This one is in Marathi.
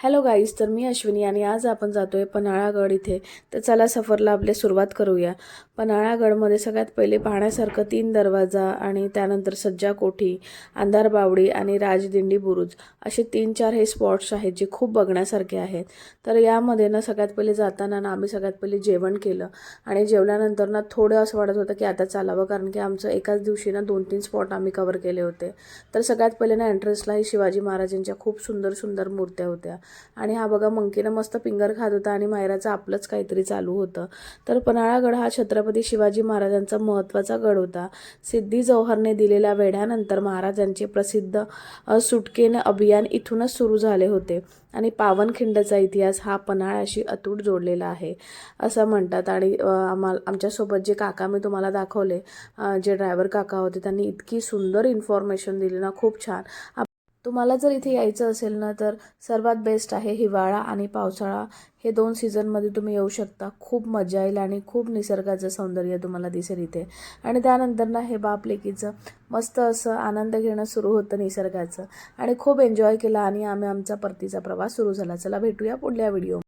हॅलो गाईज तर मी अश्विनी आणि आज आपण जातो आहे पन्हाळागड इथे. तर चला सफरला आपले सुरुवात करूया. पन्हाळागडमध्ये सगळ्यात पहिले पाहण्यासारखं तीन दरवाजा आणि त्यानंतर सज्जा कोठी अंधार बावडी आणि राजदिंडी बुरुज असे तीन चार हे स्पॉट्स आहेत जे खूप बघण्यासारखे आहेत. तर यामध्ये ना सगळ्यात पहिले जाताना ना आम्ही सगळ्यात पहिले जेवण केलं आणि जेवल्यानंतर ना थोडं असं वाटत होतं की आता चालावं कारण की आमचं एकाच दिवशी ना दोन तीन स्पॉट आम्ही कवर केले होते. तर सगळ्यात पहिले ना एंट्रन्सलाही शिवाजी महाराजांच्या खूप सुंदर सुंदर मूर्त्या होत्या. आणि हा बघा मंकीनं मस्त पिंगर खात होता आणि मायराचं आपलंच काहीतरी चालू होतं. तर पन्हाळागड हा छत्रपती शिवाजी महाराजांचा महत्त्वाचा गड होता. सिद्धी जौहरने दिलेल्या वेढ्यानंतर महाराजांचे प्रसिद्ध सुटकेन अभियान इथूनच सुरू झाले होते. आणि पावनखिंडचा इतिहास हा पन्हाळ्याशी अतूट जोडलेला आहे असं म्हणतात. आणि आम्हाला आमच्यासोबत जे काका मी तुम्हाला दाखवले जे ड्रायव्हर काका होते त्यांनी इतकी सुंदर इन्फॉर्मेशन दिली ना खूप छान. तुम्हाला जर इथे यायचं असेल ना तर सर्वात बेस्ट आहे हिवाळा आणि पावसाळा. हे दोन सीझनमध्ये तुम्ही येऊ शकता. खूप मजा येईल आणि खूप निसर्गाचं सौंदर्य तुम्हाला दिसेल इथे. आणि त्यानंतर ना हे बाप लेकीचं मस्त असं आनंद घेणं सुरू होतं निसर्गाचं. आणि खूप एन्जॉय केला आणि आम्ही आमचा परतीचा प्रवास सुरू झाला. चला भेटूया पुढल्या व्हिडिओ